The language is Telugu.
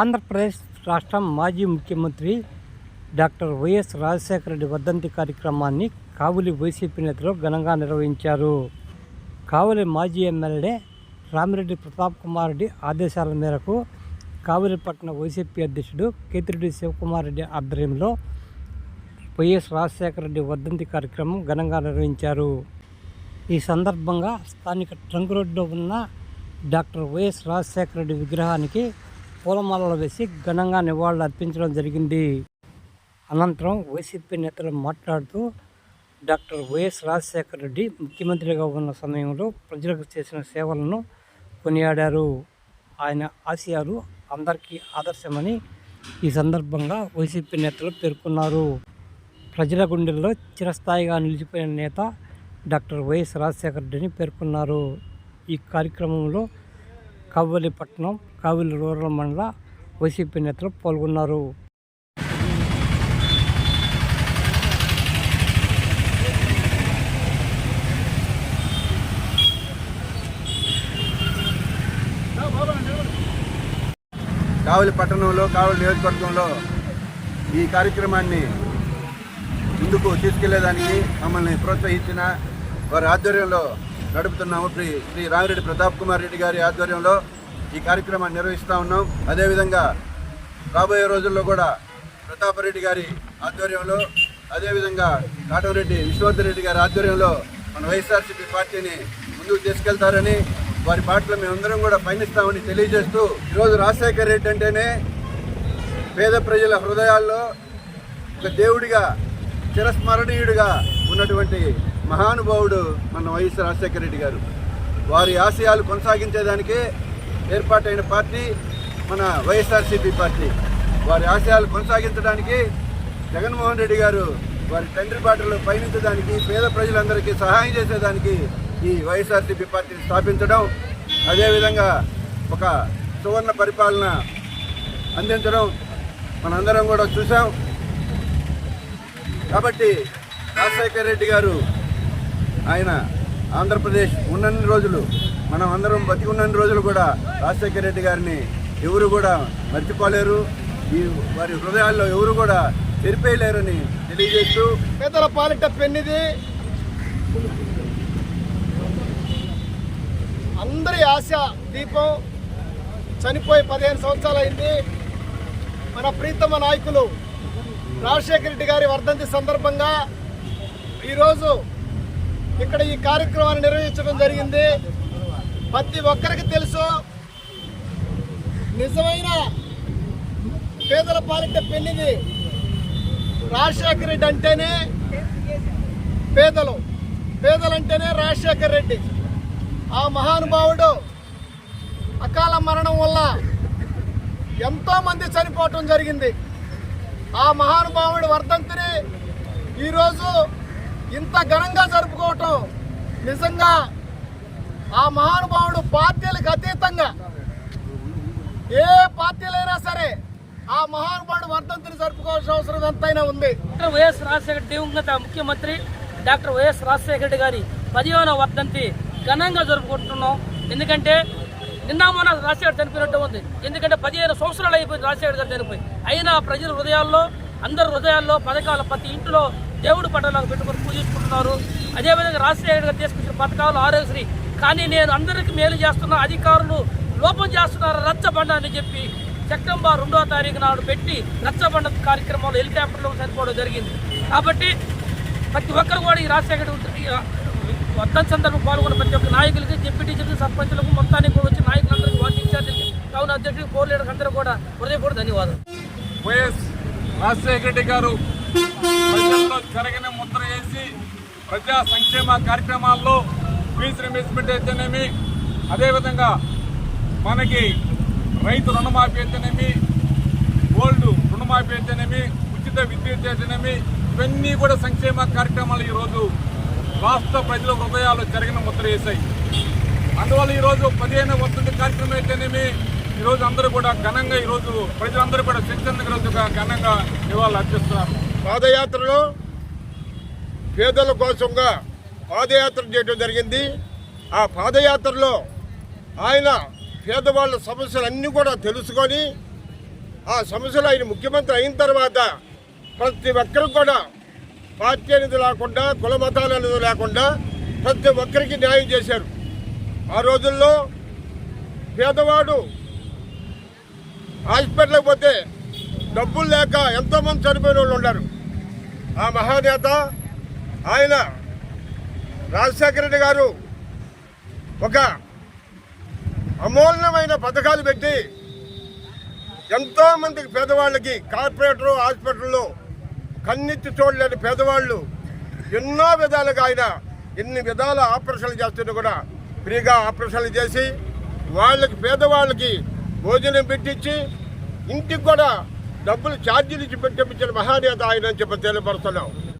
ఆంధ్రప్రదేశ్ రాష్ట్రం మాజీ ముఖ్యమంత్రి డాక్టర్ వైఎస్ రాజశేఖర రెడ్డి వర్ధంతి కార్యక్రమాన్ని కావులి వైసీపీ నేతలు ఘనంగా నిర్వహించారు. కావలి మాజీ ఎమ్మెల్యే రామిరెడ్డి ప్రతాప్ కుమార్ రెడ్డి ఆదేశాల మేరకు కావలిపట్నం వైసీపీ అధ్యక్షుడు కేతిరెడ్డి శివకుమార్ రెడ్డి ఆధ్వర్యంలో వైఎస్ రాజశేఖర రెడ్డి వర్ధంతి కార్యక్రమం ఘనంగా నిర్వహించారు. ఈ సందర్భంగా స్థానిక ట్రంక్ రోడ్డులో ఉన్న డాక్టర్ వైఎస్ రాజశేఖర రెడ్డి విగ్రహానికి పూలమాలలు వేసి ఘనంగా నివాళులు అర్పించడం జరిగింది. అనంతరం వైసీపీ నేతలు మాట్లాడుతూ డాక్టర్ వైఎస్ రాజశేఖర రెడ్డి ముఖ్యమంత్రిగా ఉన్న సమయంలో ప్రజలకు చేసిన సేవలను కొనియాడారు. ఆయన ఆశయాలు అందరికీ ఆదర్శమని ఈ సందర్భంగా వైసీపీ నేతలు పేర్కొన్నారు. ప్రజల గుండెల్లో చిరస్థాయిగా నిలిచిపోయిన నేత డాక్టర్ వైఎస్ రాజశేఖర రెడ్డిని పేర్కొన్నారు. ఈ కార్యక్రమంలో కావలిపట్నం కావలి రూరల్ మండల వైసీపీ నేతలు పాల్గొన్నారు. కావలి పట్టణంలో కావలి నియోజకవర్గంలో ఈ కార్యక్రమాన్ని ముందుకు తీసుకెళ్ళేదానికి మమ్మల్ని ప్రోత్సహించిన వారి ఆధ్వర్యంలో నడుపుతున్నాము. శ్రీ శ్రీ రామిరెడ్డి ప్రతాప్ కుమార్ రెడ్డి గారి ఆధ్వర్యంలో ఈ కార్యక్రమాన్ని నిర్వహిస్తూ ఉన్నాం. అదేవిధంగా రాబోయే రోజుల్లో కూడా ప్రతాప్ రెడ్డి గారి ఆధ్వర్యంలో అదేవిధంగా కాటమరెడ్డి విశ్వవర్ధన్ రెడ్డి గారి ఆధ్వర్యంలో మన వైఎస్ఆర్సీపీ పార్టీని ముందుకు తీసుకెళ్తారని వారి పాటలు మేమందరం కూడా పయనిస్తామని తెలియజేస్తూ ఈరోజు రాజశేఖర్ రెడ్డి అంటేనే పేద ప్రజల హృదయాల్లో ఒక దేవుడిగా చిరస్మరణీయుడిగా ఉన్నటువంటి మహానుభావుడు మన వైఎస్ రాజశేఖర రెడ్డి గారు. వారి ఆశయాలు కొనసాగించేదానికే ఏర్పాటైన పార్టీ మన వైఎస్ఆర్సీపీ పార్టీ. వారి ఆశయాలు కొనసాగించడానికి జగన్మోహన్ రెడ్డి గారు వారి తండ్రి బాటలో పయనించడానికి పేద ప్రజలందరికీ సహాయం చేసేదానికి ఈ వైఎస్ఆర్సీపీ పార్టీని స్థాపించడం అదేవిధంగా ఒక సువర్ణ పరిపాలన అందించడం మనందరం కూడా చూసాం కాబట్టి రాజశేఖర్ రెడ్డి గారు ఆయన ఆంధ్రప్రదేశ్ ఉన్నన్ని రోజులు మనం అందరం బతికి ఉన్నన్ని రోజులు కూడా రాజశేఖర రెడ్డి గారిని ఎవరు కూడా మర్చిపోలేరు. ఈ వారి హృదయాల్లో ఎవరు కూడా తెరిపేయలేరని తెలియజేస్తూ పేదల పాలిట పెన్నిది. అందరి ఆశ దీపం. చనిపోయి పదిహేను సంవత్సరాలు అయింది. మన ప్రీతమ నాయకులు రాజశేఖర రెడ్డి గారి వర్ధంతి సందర్భంగా ఈరోజు ఇక్కడ ఈ కార్యక్రమాన్ని నిర్వహించడం జరిగింది. ప్రతి ఒక్కరికి తెలుసు నిజమైన పేదల పాలిట పెళ్ళిది రాజశేఖర రెడ్డి అంటేనే పేదలు. పేదలంటేనే రాజశేఖర రెడ్డి. ఆ మహానుభావుడు అకాల మరణం వల్ల ఎంతోమంది చనిపోవటం జరిగింది. ఆ మహానుభావుడి వర్ధంతిని ఈరోజు ఇంత ఘనంగా జరుపుకోవటం నిజంగా ఆ మహానుభావుడు పార్టీలకు అతీతంగా ఏ పార్టీలైనా సరే ఆ మహానుభావుడు వర్ధంతిని జరుపుకోవాల్సిన అవసరం ఎంతైనా ఉంది. డాక్టర్ వైఎస్ రాజశేఖర దివంగత ముఖ్యమంత్రి డాక్టర్ వైఎస్ రాజశేఖర రెడ్డి గారి పదిహేనవ వర్ధంతి ఘనంగా జరుపుకుంటున్నాం. ఎందుకంటే నిన్న మన రాజశేఖర్ చనిపోయినట్టు ఉంది. ఎందుకంటే పదిహేను సంవత్సరాలు అయిపోయింది రాజశేఖర్ గారు చనిపోయి. అయినా ప్రజల హృదయాల్లో అందరి హృదయాల్లో పథకాల ప్రతి ఇంట్లో దేవుడి పట్టాలకు పెట్టుకొని పూజించుకుంటున్నారు. అదేవిధంగా రాజశేఖర్ గారు తీసుకొచ్చిన పథకాలు ఆరోగ్యశ్రీ. కానీ నేను అందరికీ మేలు చేస్తున్న అధికారులు లోపం చేస్తున్నారు రచ్చబండ అని చెప్పి సెప్టెంబర్ రెండవ తారీఖు నాడు పెట్టి రచ్చబండ కార్యక్రమంలో హెలికాప్టర్లో చనిపోవడం జరిగింది. కాబట్టి ప్రతి ఒక్కరు కూడా ఈ రాజశేఖర్ మొత్తం సందర్భం పాల్గొన్న ప్రతి ఒక్క నాయకులకి డిప్యూటీ టీచర్కి సర్పంచులకు మొత్తానికి కూడా వచ్చి నాయకులందరికీ వార్డు ఇన్ఛార్జీలకి కావున అధ్యక్షుడికి కోర్ లీడర్కి అందరూ కూడా హృదయపూర్వక ధన్యవాదాలు. వైఎస్ రాజశేఖర రెడ్డి గారు ప్రజల్లో చెరగని ముద్ర వేసి ప్రజా సంక్షేమ కార్యక్రమాల్లో ఫీజు రిమేస్మెంట్ అయితేనేమి అదేవిధంగా మనకి రైతు రుణమాఫీ అయితేనేమి గోల్డ్ రుణమాఫీ అయితేనేమి ఉచిత విద్యుత్ అయితేనేమి ఇవన్నీ కూడా సంక్షేమ కార్యక్రమాలు ఈరోజు రాష్ట్ర ప్రజల హృదయాలు జరిగిన ముద్ర వేశాయి. అందువల్ల ఈరోజు పదిహేను వస్తుంది కార్యక్రమం అయితేనేమి ఈరోజు అందరూ కూడా ఘనంగా ఈరోజు ప్రజలందరూ కూడా స్వచ్ఛంద ఘనంగా నివాళులు అర్పిస్తున్నారు. పాదయాత్రలో పేదల కోసంగా పాదయాత్ర చేయడం జరిగింది. ఆ పాదయాత్రలో ఆయన పేదవాళ్ళ సమస్యలన్నీ కూడా తెలుసుకొని ఆ సమస్యలు ఆయన ముఖ్యమంత్రి అయిన తర్వాత ప్రతి ఒక్కరికి కూడా పార్టీ అనేది లేకుండా కుల మతాలు అనేది లేకుండా ప్రతి ఒక్కరికి న్యాయం చేశారు. ఆ రోజుల్లో పేదవాడు హాస్పిటల్కి పోతే డబ్బులు లేక ఎంతోమంది చనిపోయిన వాళ్ళు ఉన్నారు. ఆ మహానేత ఆయన రాజశేఖర రెడ్డి గారు ఒక అమూల్యమైన పథకాలు పెట్టి ఎంతోమంది పేదవాళ్ళకి కార్పొరేటర్ హాస్పిటల్లో కన్నెత్తి చూడలేని పేదవాళ్ళు ఎన్నో విధాలుగా ఆయన ఎన్ని విధాల ఆపరేషన్లు చేస్తున్నా కూడా ఫ్రీగా ఆపరేషన్లు చేసి వాళ్ళకి పేదవాళ్ళకి భోజనం పెట్టించి ఇంటికి కూడా డబ్బులు ఛార్జీలు ఇచ్చి పెట్టించిన మహానేత ఆయన అని చెప్పి తెలియపరుస్తున్నాం.